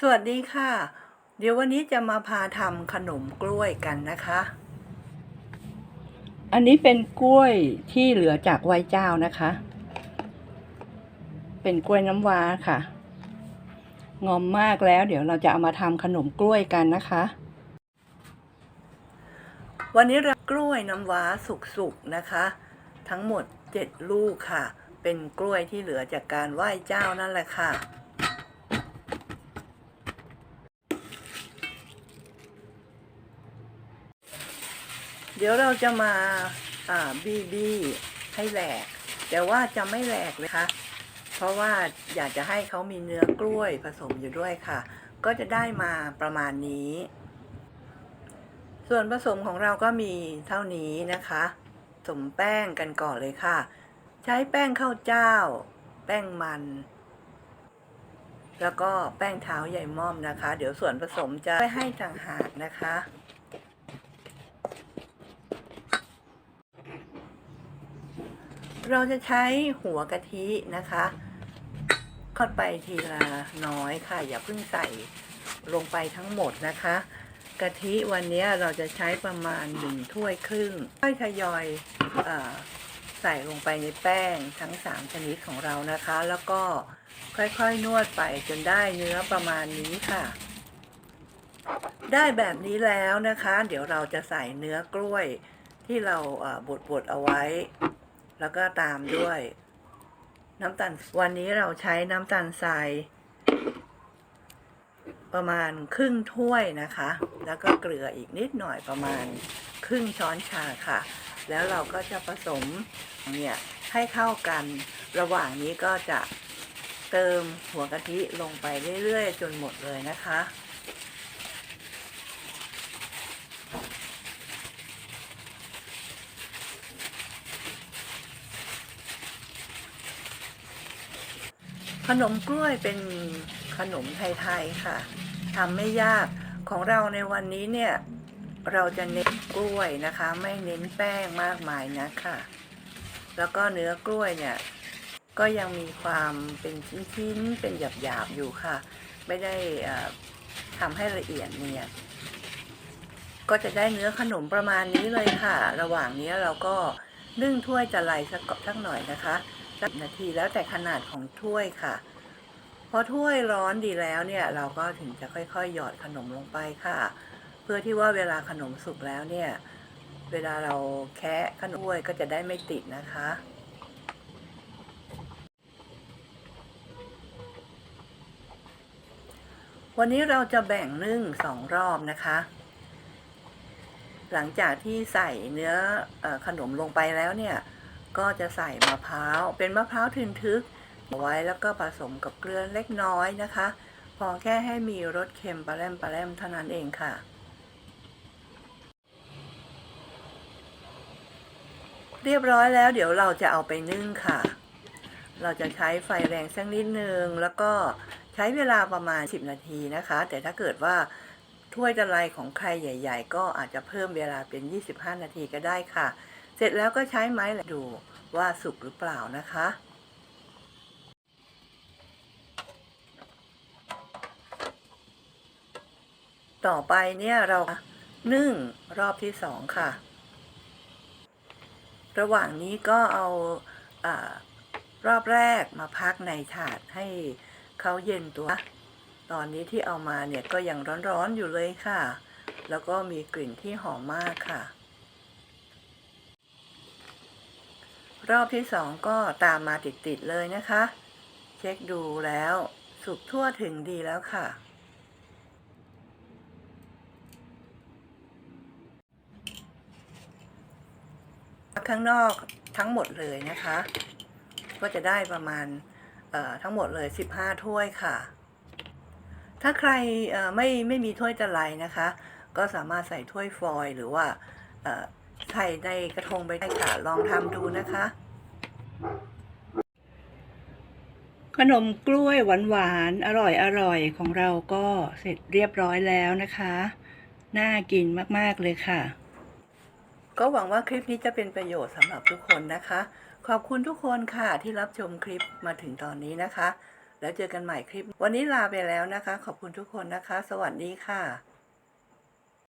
สวัสดีค่ะ เดี๋ยววันนี้จะมาพาทำขนมกล้วยกันนะคะ อันนี้เป็นกล้วยที่เหลือจากไหว้เจ้านะคะ เป็นกล้วยน้ำว้าค่ะ งอมมากแล้ว เดี๋ยวเราจะเอามาทำขนมกล้วยกันนะคะ วันนี้เรากล้วยน้ำว้าสุกๆนะคะ ทั้งหมดเจ็ดลูกค่ะ เป็นกล้วยที่เหลือจากการไหว้เจ้านั่นแหละค่ะ เดี๋ยวเราจะมาบีบีให้แหลก แต่ว่าจะไม่แหลกเลยค่ะเพราะว่าอยากจะให้เขามีเนื้อกล้วยผสมอยู่ด้วยค่ะ ก็จะได้มาประมาณนี้ ส่วนผสมของเราก็มีเท่านี้นะคะสมแป้งกันก่อนเลยค่ะ ใช้แป้งข้าวเจ้า แป้งมัน แล้วก็แป้งเท้าใหญ่ม่อมนะคะ เดี๋ยวส่วนผสมจะไปให้ต่างหากนะคะ เราจะใช้หัวกะทินะคะทอดไปทีละน้อยค่ะ อย่าเพิ่งใส่ลงไปทั้งหมดนะคะ กะทิวันนี้เราจะใช้ประมาณหนึ่งถ้วยครึ่งค่อยทยอยอใส่ลงไปในแป้งทั้งสามชนิดของเรานะคะ แล้วก็ค่อยๆนวดไปจนได้เนื้อประมาณนี้ค่ะ ได้แบบนี้แล้วนะคะ เดี๋ยวเราจะใส่เนื้อกล้วยที่เราบดบดๆเอาไว้ แล้วก็ตามด้วย น้ำตาลวันนี้เราใช้น้ำตาลทราย ประมาณครึ่งถ้วยนะคะ แล้วก็เกลืออีกนิดหน่อยประมาณครึ่งช้อนชาค่ะ แล้วเราก็จะผสมเนี่ยให้เข้ากันระหว่างนี้ก็จะเติมหัวกะทิลงไปเรื่อยๆ จนหมดเลยนะคะ ขนมกล้วยเป็นขนมไทยๆค่ะทำไม่ยากของเราในวันนี้เนี่ย เราจะเน้นกล้วยนะคะ ไม่เน้นแป้งมากมายนะค่ะ แล้วก็เนื้อกล้วยเนี่ย ก็ยังมีความเป็นชิ้นๆเป็นหยาบๆอยู่ค่ะ ไม่ได้ทำให้ละเอียดเนี่ยก็จะได้เนื้อขนมประมาณนี้เลยค่ะ ระหว่างนี้เราก็นึ่งถ้วยจะไหลสักสักหน่อยนะคะ สักนาทีแล้วแต่ขนาดของถ้วยค่ะ พอถ้วยร้อนดีแล้วเนี่ยเราก็ถึงจะค่อยๆ หยอดขนมลงไปค่ะ เพื่อที่ว่าเวลาขนมสุกแล้วเนี่ย เวลาเราแคะขนมถ้วยก็จะได้ไม่ติดนะคะวันนี้เราจะแบ่งนึ่งสองรอบนะคะ หลังจากที่ใส่เนื้ออขนมลงไปแล้วเนี่ย ก็จะใส่มะพร้าว เป็นมะพร้าวทึนทึกเอาไว้แล้วก็ผสมกับเกลือเล็กน้อยนะคะ พอแค่ให้มีรสเค็มปลาแรมปลาแรมเท่านั้นเองค่ะ เรียบร้อยแล้วเดี๋ยวเราจะเอาไปนึ่งค่ะ เราจะใช้ไฟแรงสักนิดนึง แล้วก็ใช้เวลาประมาณ 10 นาทีนะคะ แต่ถ้าเกิดว่าถ้วยตะไลของใครใหญ่ ๆ ก็อาจจะเพิ่มเวลาเป็น 25 นาทีก็ได้ค่ะ เสร็จแล้วก็ใช้ไม้แหละดูว่าสุกหรือเปล่านะคะ ต่อไปเนี่ยเรานึ่งรอบที่สองค่ะ ระหว่างนี้ก็เอาอารอบแรกมาพักในถาดให้เขาเย็นตัว ตอนนี้ที่เอามาเนี่ยก็ยังร้อนๆอยู่เลยค่ะ แล้วก็มีกลิ่นที่หอมมากค่ะ รอบที่สองก็ตามมาติดๆเลยนะคะ เช็คดูแล้วสุกทั่วถึงดีแล้วค่ะ ข้างนอกทั้งหมดเลยนะคะ ก็จะได้ประมาณเอ่อทั้งหมดเลย 15 ถ้วยค่ะ ถ้าใครเอ่อไม่ไม่มีถ้วยตะไลนะคะ ก็สามารถใส่ถ้วยฟอยล์หรือว่าเอ่อใส่ในกระทงไปได้ค่ะลองทำดูนะคะ ขนมกล้วยหวานหวานๆ อร่อยอร่อยของเราก็เสร็จเรียบร้อยแล้วนะคะ น่ากินมากๆเลยค่ะ ก็หวังว่าคลิปนี้จะเป็นประโยชน์สำหรับทุกคนนะคะ ขอบคุณทุกคนค่ะที่รับชมคลิปมาถึงตอนนี้นะคะ แล้วเจอกันใหม่คลิป วันนี้ลาไปแล้วนะคะ ขอบคุณทุกคนนะคะ สวัสดีค่ะ